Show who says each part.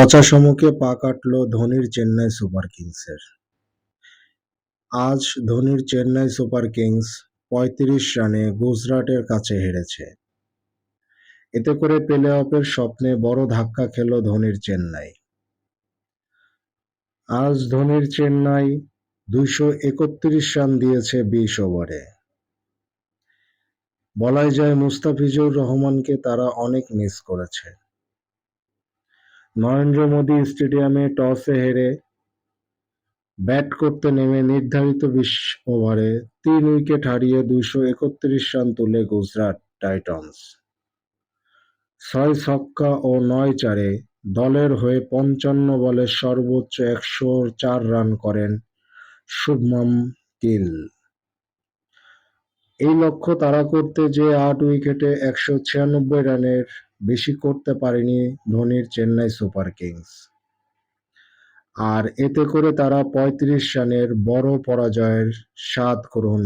Speaker 1: পচা সমুখে পা কাটল ধোনির চেন্নাই সুপার কিংসের। আজ ধোনির চেন্নাই সুপার কিংস পঁয়ত্রিশ রানে গুজরাটের কাছে হেরেছে। এতে করে প্লে অফের স্বপ্নে বড় ধাক্কা খেল ধোনির চেন্নাই। আজ ধোনির চেন্নাই দুইশো একত্রিশ রান দিয়েছে বিশ ওভারে। বলাই যায় মুস্তাফিজুর রহমানকে তারা অনেক মিস করেছে। নরেন্দ্র মোদী স্টেডিয়ামে টসে হেরে ব্যাট করতে নেমে নির্ধারিত বিশ ওভারে তিন উইকেট হারিয়ে দুইশো একত্রিশ রান তুলে গুজরাট টাইটন্স। ছয় ছক্কা ও নয় চারে দলের হয়ে পঞ্চান্ন বলে সর্বোচ্চ একশো চার রান করেন শুভমন গিল। এই লক্ষ্য তারা করতে যে আট উইকেটে একশো ছিয়ানব্বই রানের বেশি করতে পারেনি ধোনির চেন্নাই সুপার কিংস। আর এতে করে তারা পঁয়ত্রিশ রানের বড় পরাজয়ের স্বাদ গ্রহণ